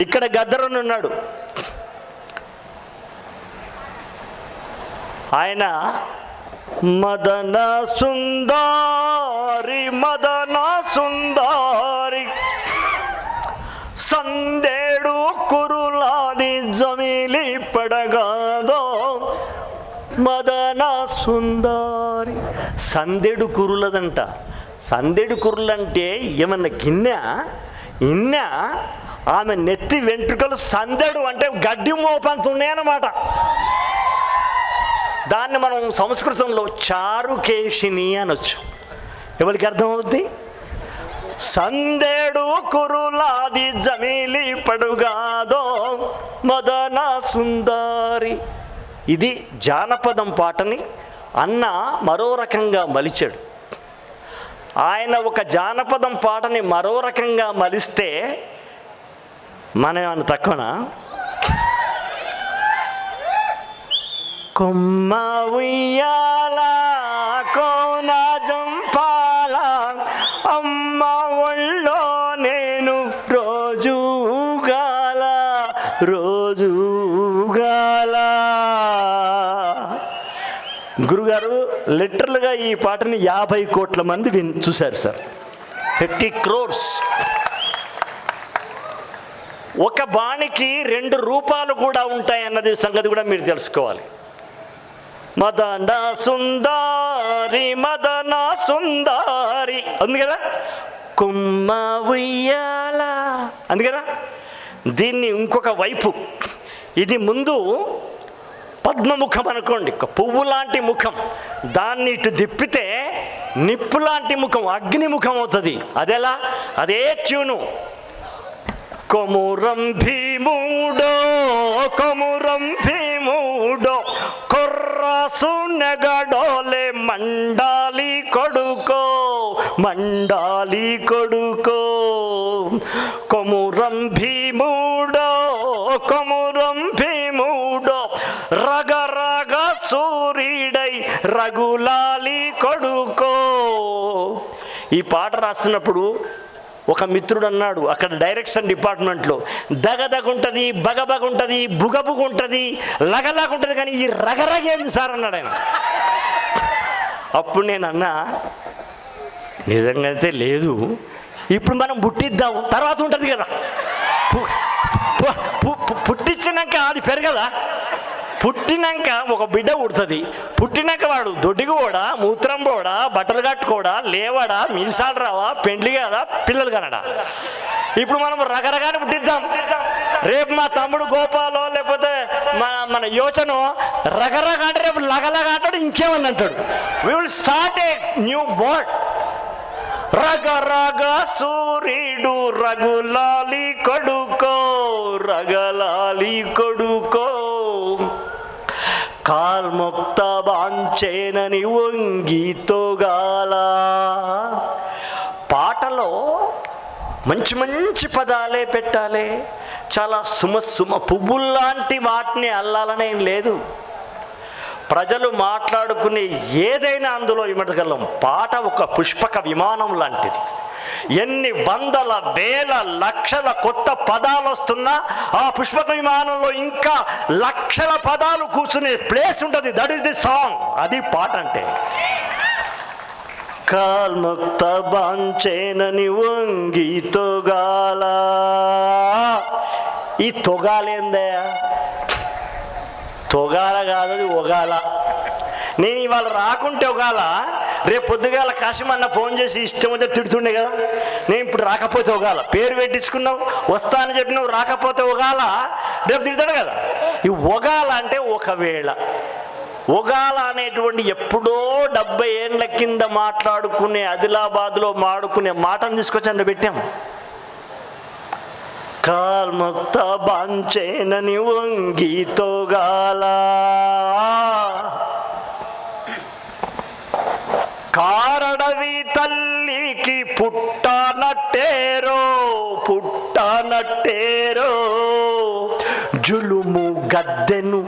ఇక్కడ గద్దరుని ఉన్నాడు. ఆయన మదన సుందారి మదన సుందారి సందేడు కురులాది జమిలి పడగాదో మదన సుందారి. సందెడు కురులదంట. సందెడు కురులంటే ఏమన్నా గిన్నె? ఇన్న? ఆమె నెత్తి వెంట్రుకలు సందెడు అంటే గడ్డి మోపంత ఉన్నాయన్నమాట దాన్ని మనం సంస్కృతంలో చారుకేశిని అనొచ్చు. ఎవరికి అర్థమవుద్ది? సందేడు కురులాది జమీలి పడుగాదో మదన సుందారి. ఇది జానపదం పాటని అన్న మరో రకంగా మలిచాడు. ఆయన ఒక జానపదం పాటని మరో రకంగా మలిస్తే మనం ఏమన్నా తక్కువనా? కొమ్మ ఉయ్యాల కోన జంపాల అమ్మ ఒళ్ళో నేను రోజు గాల రోజు గాల. గురుగారు లిటరల్గా ఈ పాటని యాభై కోట్ల మంది విన్ చూశారు సార్. ఫిఫ్టీ క్రోర్స్. ఒక బాణికి రెండు రూపాలు కూడా ఉంటాయి అన్నది సంగతి కూడా మీరు తెలుసుకోవాలి. మదన సుందారి మదన సుందారి. ఉంది కదా? కుమ్మ ఉయ్యాల. అంది కదా? దీన్ని ఇంకొక వైపు. ఇది ముందు పద్మముఖం అనుకోండి. పువ్వు లాంటి ముఖం. దాన్ని ఇటు తిప్పితే నిప్పు లాంటి ముఖం అగ్నిముఖం అవుతుంది. అదెలా? అదే ట్యూను. కొమురం భీముడో కొమురం భీముడో కొర్రాసు నెగడోలే మండాలి కొడుకో మండాలి కొడుకో. కొమురం భీముడో కొమురం భీముడో రగరగ సూర్యుడై రఘులాలి కొడుకో. ఈ పాట రాస్తున్నప్పుడు ఒక మిత్రుడు అన్నాడు అక్కడ డైరెక్షన్ డిపార్ట్మెంట్లో. దగదగుంటుంది ఉంటుంది బుగబుగుంటుంది లగలాగుంటుంది బుగబుగ ఉంటుంది ఉంటుంది కానీ ఈ రగరగేది సార్ అన్నాడు ఆయన. అప్పుడు నేను అన్నా నిజంగా అయితే లేదు. ఇప్పుడు మనం పుట్టిద్దాం తర్వాత ఉంటుంది కదా. పు- పుట్టించినాక అది పెరగదా? పుట్టినాక ఒక బిడ్డ పుడుతుంది. పుట్టినాక వాడు దొడ్డికి పోడా మూత్రం పోడా బట్టలు కట్టుకోడా లేవడా మీసాలు రావా పెండ్లి కదా పిల్లలు కనడా. ఇప్పుడు మనం రకరకాల పుట్టిద్దాం. రేపు మా తమ్ముడు గోపాలో లేకపోతే మన మన యోచన రకరకాల రేపు లగలగా అంటాడు ఇంకేమని అంటాడు? We will start a new word రగ రగ సూర్యుడు రఘులాలి కొడుకో రగలాలి కొడుకో. కాల్ముక్త బాంచేనని వంగితోగాల. పాటలో మంచి మంచి పదాలే పెట్టాలి. చాలా సుమ సుమ పువ్వుల్లాంటి వాటిని అల్లాలనేం లేదు. ప్రజలు మాట్లాడుకునే ఏదైనా అందులో ఇమడగలం. పాట ఒక పుష్పక విమానం లాంటిది. ఎన్ని వందల వేల లక్షల కొత్త పదాలు వస్తున్నా ఆ పుష్పక విమానంలో ఇంకా లక్షల పదాలు కూర్చునే ప్లేస్ ఉంటుంది. దట్ ఈస్ ది సాంగ్ అది పాట అంటే. కాల్ముక్త బాంచేనని వంగి తొగాల. ఈ తొగాలేందయ్యా తొగాల కాదు అది ఒగాల. నేను ఇవాళ రాకుంటే ఒగాల? రేపు పొద్దుగాల కాశీమన్న ఫోన్ చేసి ఇష్టం వచ్చి తిడుతుండే కదా. నేను ఇప్పుడు రాకపోతే ఒకగాల పేరు పెట్టించుకున్నావు వస్తా అని చెప్పినావు రాకపోతే ఒకగాల రేపు తిడతాడు కదా. ఈ ఒగాల అంటే ఒకవేళ ఒగాల అనేటువంటి ఎప్పుడో డెబ్బై ఏండ్ల కింద మాట్లాడుకునే ఆదిలాబాద్లో మాడుకునే మాటను తీసుకొచ్చి అందులో పెట్టాం. కాల్ముక్త బాంచేనని వంగితోగాల కారడవి తల్లికి పుట్టనట్టేరో పుట్టనట్టేరో. జులుము గద్దెను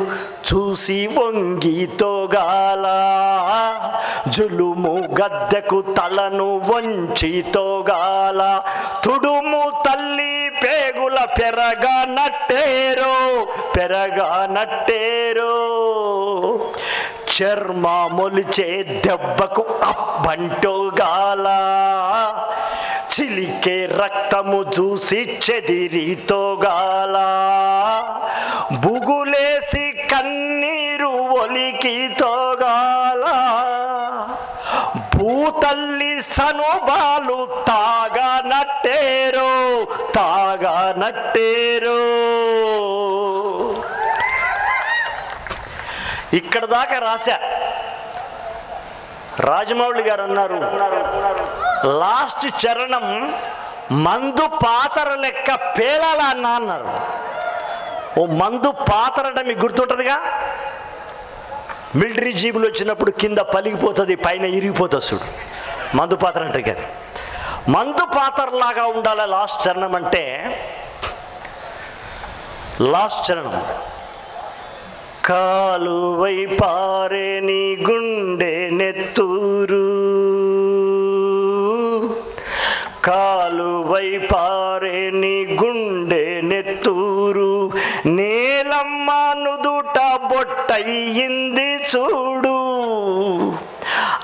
చూసి వంగితోగాల జులుము గద్దెకు తలను వంచితోగాల తుడుము తల్లి పేగుల పెరగా నట్టేరో పెరగా నట్టేరో చర్మ మొలిచే దెబ్బకు అబ్బంటోగాల చిలికే రక్తము చూసి చెదిరితోగాల. బుగులేసి కన్నీరు ఒలికితోగాల భూతల్లి సనుబాలు తాగా నట్టేరో తాగా నట్టేరో ఇక్కడ దాకా రాశా. రాజమౌళి గారు అన్నారు లాస్ట్ చరణం మందు పాతర లెక్క పేలాల అన్న అన్నారు. ఓ మందు పాతరట మీకు గుర్తుంటుందిగా? మిలిటరీ జీబులు వచ్చినప్పుడు కింద పలిగిపోతుంది పైన ఇరిగిపోతుంది చూడు. మందు పాత్ర అంటే కదా. మందు పాత్రలాగా ఉండాలి లాస్ట్ చరణం అంటే? లాస్ట్ చరణం. కాలువై పారే నీ గుండె నెత్తూరు. కాలువై పారే నీ గుండె నెత్తూరు. నేలమ్మ నుదుట బొట్టయింది చూడు.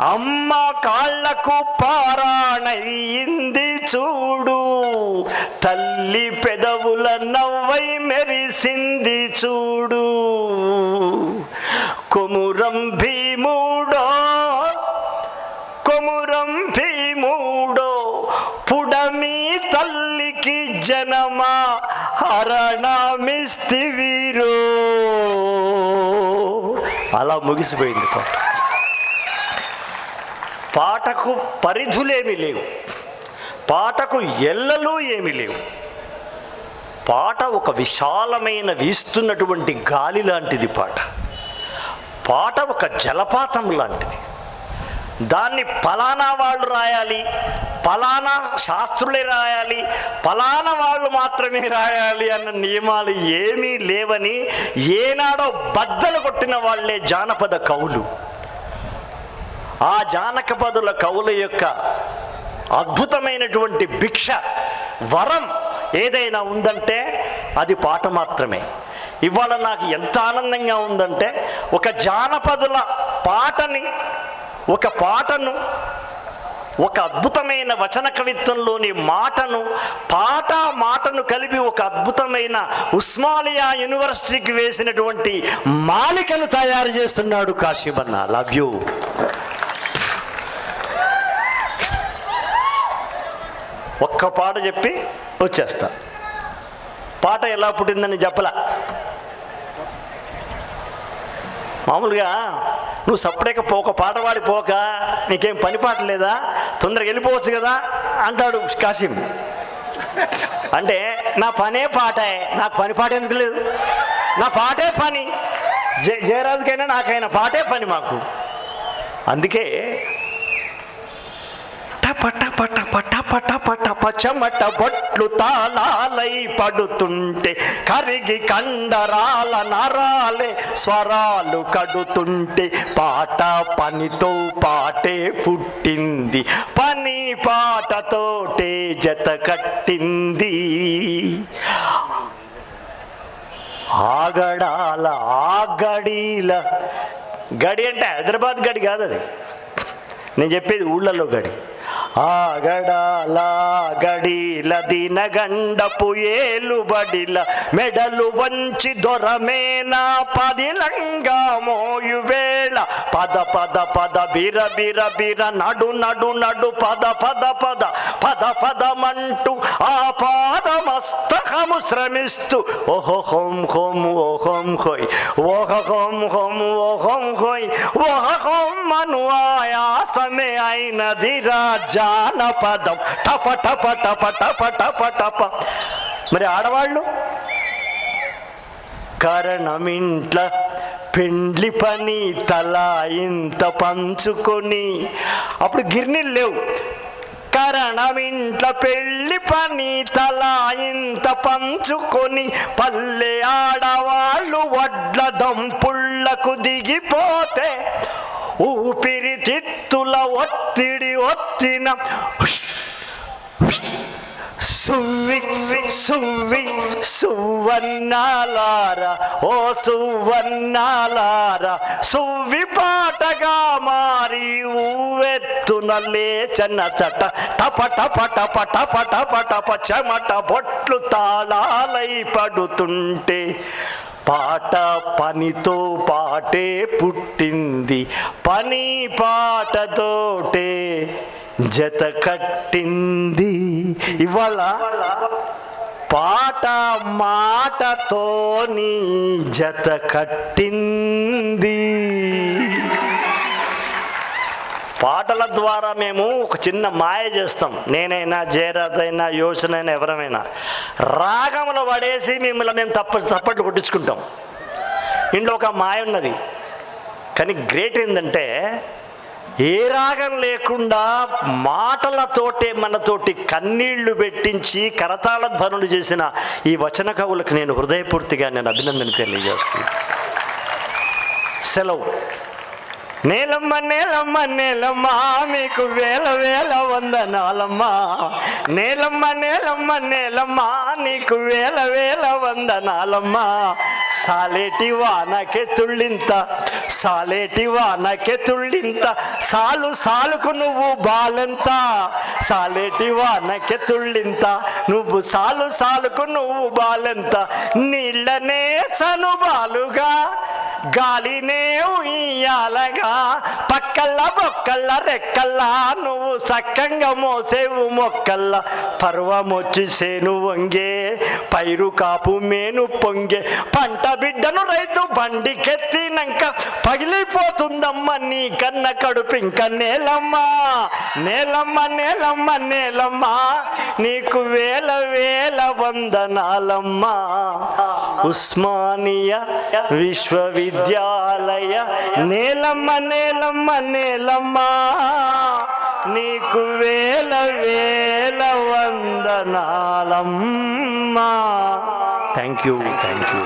అమ్మ కాళ్ళకు పారాణయింది చూడు. తల్లి పెదవుల నవ్వై మెరిసింది చూడు. కొమురం భీముడో కొమురం భీముడో పుడమి తల్లికి జనమా హరణమిస్తివీరో. అలా ముగిసిపోయింది పాట. పాటకు పరిధులేమి లేవు. పాటకు ఎల్లలు ఏమి లేవు. పాట ఒక విశాలమైన వీస్తున్నటువంటి గాలి లాంటిది పాట. పాట ఒక జలపాతం లాంటిది. దాన్ని ఫలానా వాళ్ళు రాయాలి ఫలానా శాస్త్రులే రాయాలి ఫలానా వాళ్ళు మాత్రమే రాయాలి అన్న నియమాలు ఏమీ లేవని ఏనాడో బద్దలు కొట్టిన వాళ్ళే జానపద కవులు. ఆ జానకపదుల కవుల యొక్క అద్భుతమైనటువంటి భిక్ష వరం ఏదైనా ఉందంటే అది పాట మాత్రమే. ఇవాళ నాకు ఎంత ఆనందంగా ఉందంటే ఒక జానపదుల పాటని ఒక పాటను ఒక అద్భుతమైన వచన కవిత్వంలోని మాటను పాట మాటను కలిపి ఒక అద్భుతమైన ఉస్మానియా యూనివర్సిటీకి వేసినటువంటి మాలికను తయారు చేస్తున్నాడు కాశీబన్న. లవ్ యూ ఒక్క పాట చెప్పి వచ్చేస్తా. పాట ఎలా పుట్టిందని చెప్పలా? మామూలుగా నువ్వు సపరేట్గా పోక పాట పాడి పోక నీకేం పని పాట లేదా? తొందరగా వెళ్ళిపోవచ్చు కదా అంటాడు కాసిం అంటే నా పనే పాటే నాకు పని పాట ఎందుకు లేదు? నా పాటే పని. జయ జయరాజుకైనా నాకైనా పాటే పని మాకు. అందుకే పట్ట పట్ట పట్ట పట్ట పట్ట పచమట బొట్లు తాళాలై పడుతుంటే కరిగి కండరాల నరాలే స్వరాలు కడుతుంటే పాట పనితో పాటే పుట్టింది. పని పాటతోటే జత కట్టింది. ఆగడాల ఆగడీల గడి అంటే హైదరాబాద్ గడి కాదు అది నేను చెప్పేది ఊళ్ళలో గడి. ఆగడాల గడిల దినగండపు ఏలుబడిల మెడలు వంచి దొరమేనా పదిలంగా మోయువేళ పద పద పద బిర బిర బిర నడు నడు నడు పద పద పద పద పదమంటూ ఆ పాదమస్తకము శ్రమిస్తూ. ఓహో హోం హోం ఓహోం హోయ్. ఓహ హోం హోం ఓహోం హోయ్. ఓహ హోం మను ఆయాసమే అయినది జానపదం. టప టప టప టప టప టప. మరి ఆడవాళ్ళు? కరణమింట్ల పెండ్లి పని తల ఇంత పంచుకొని. అప్పుడు గిర్నీలు లేవు. కరణమింట్ల పెళ్ళి పని తల ఇంత పంచుకొని. పల్లె ఆడవాళ్ళు వడ్ల దంపుళ్ళకు దిగిపోతే ఊపిరి తిత్తుల ఒత్తిడి ఒత్తిన. సువ్వి సువ్వి సువన్నాలార ఓ సువన్నాలార సువ్వి పాటగా మారి ఊవెత్తున లేచన్న చట. టప టప టప టప టప టప చెమట బొట్లు తాళాలై పడుతుంటే పాట పనితో పాటే పుట్టింది. పని పాటతోటే జత కట్టింది. ఇవాళ పాట మాటతోని జత కట్టింది. పాటల ద్వారా మేము ఒక చిన్న మాయ చేస్తాం. నేనైనా జయరాజ్ అయినా యోచన అయినా ఎవరమైనా. రాగములు పడేసి మిమ్మల్ని మేము తప్ప తప్పట్లు కొట్టించుకుంటాం. ఇంట్లో ఒక మాయ ఉన్నది. కానీ గ్రేట్ ఏంటంటే ఏ రాగం లేకుండా మాటలతోటే మనతోటి కన్నీళ్ళు పెట్టించి కరతాళ ధ్వనులు చేసిన ఈ వచన కవులకు నేను హృదయపూర్తిగా నేను అభినందన తెలియజేస్తున్నాను. సెలవు. నేలమ్మ నేలమ్మ నేలమ్మ మీకు వేల వేల వందనాలమ్మా. నేలమ్మ నేలమ్మ నేలమ్మ నీకు వేల వేల వందనాలమ్మా. సాలేటి వానకే తుళ్ళింత సాలేటి వానకే తుళ్ళింత. సాలు సాలుకు నువ్వు బాలెంత సాలేటి వానకే తుళ్ళింత. నువ్వు సాలు సాలుకు నువ్వు బాలెంత. నీళ్ళనే చనుబాలుగా గాలినే ఉయ్యాలగా పక్కల్ల బొక్కల్ల రెక్కల్లా నువ్వు సక్కంగా మోసేవు మొక్కల్ల పర్వమొచ్చి సేను వంగే పైరు కాపు మేను పొంగే. పంట బిడ్డను రైతు బండికెత్తినాక పగిలిపోతుందమ్మ నీ కన్న కడుపు ఇంక నేలమ్మ. నేలమ్మ నేలమ్మ నేలమ్మ నీకు వేల వేల వందనాలమ్మా. ఉస్మానియా విశ్వవిద్యాలయ నేలమ్మ నేలమ్మ నేలమ్మా నీకు వేల వేల వందనాలమ్మా. Thank you thank you